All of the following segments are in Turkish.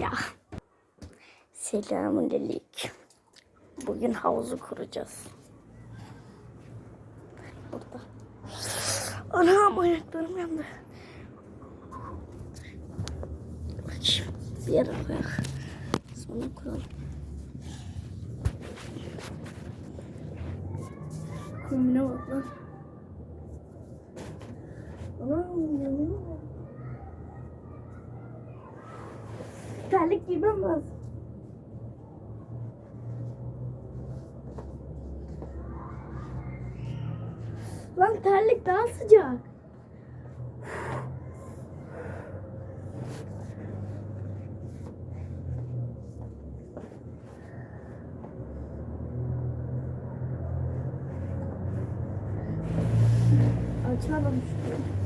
Ya. Selamünaleyküm. Bugün havuzu kuracağız. Burada. Anam ayaklarım yandı. Bakayım. Bir yere koyak. Sonra kuralım. Kumine bak lan. Anam yanıyor. Terlik giymem lazım. Lan terlik daha sıcak. Açalım şunu.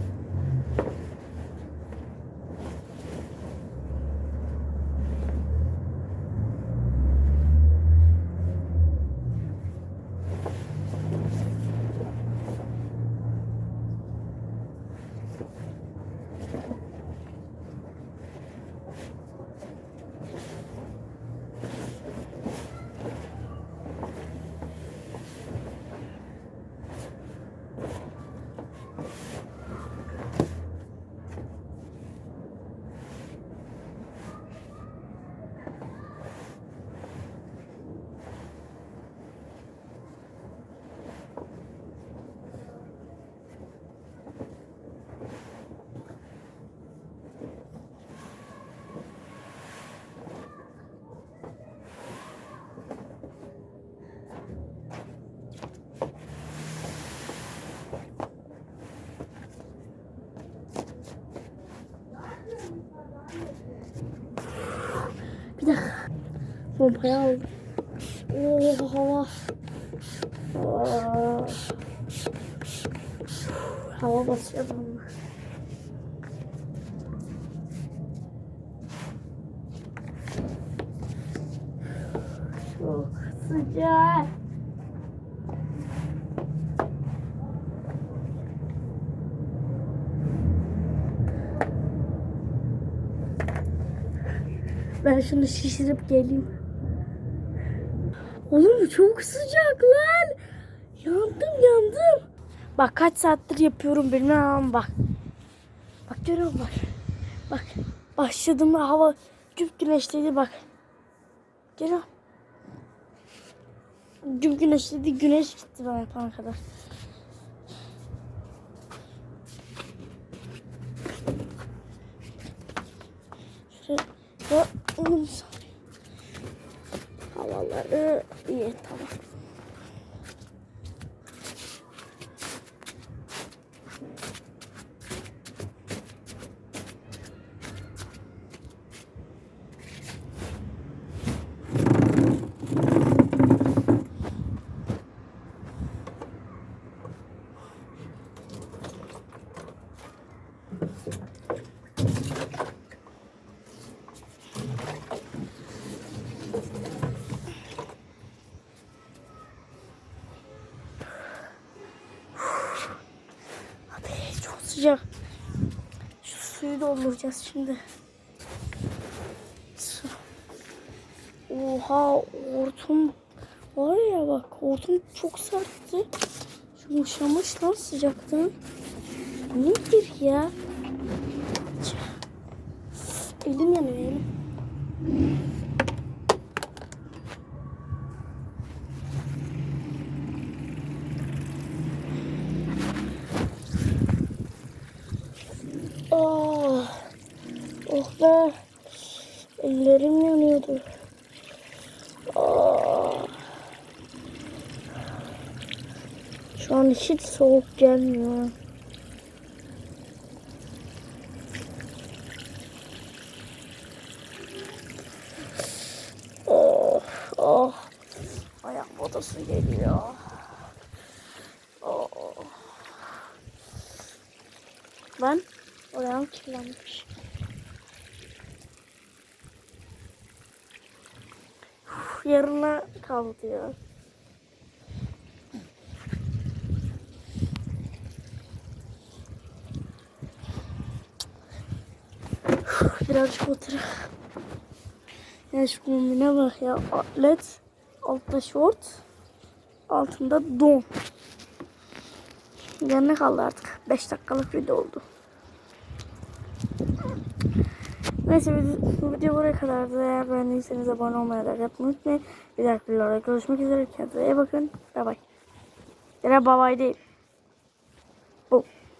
Pompayı aldım. Oo hava. Aa. Hava basıyor bana. Çok sıcak. Ben şunu şişirip geleyim. Oğlum çok sıcak lan. Yandım yandım. Bak kaç saattir yapıyorum bilmem bak. Bak görüyor bak. Bak başladım hava güp güneşliydi bak. Görüyor? Güp güneşliydi güneş gitti ben yapana kadar. Havaları iyi tamam. Hadi çok sıcak. Şu suyu dolduracağız şimdi. Su. Oha hortum var ya bak hortum çok sertti. Yumuşamış lan sıcaktan. Nedir ya? Elim yanıyor elim. Oh, oh be. Ellerim yanıyordu. Oh. Şu an hiç soğuk gelmiyor. Oh, oh. Ayak bodası geliyor. Oh. Ben ayağım kirlenmiş. Uf, Yarına kaldı ya. Birazcık otur. Ya şu kombine bak ya. Atlet. Altta şort. Altında don. Ya ne kaldı artık? 5 dakikalık video oldu. Neyse video, video buraya kadardı. Eğer beğendiyseniz abone olmayı da yapmayı unutmayın. Bir dahaki videoda görüşmek üzere. Kendinize iyi bakın. Bay bay. Da bay bay değil. Bu.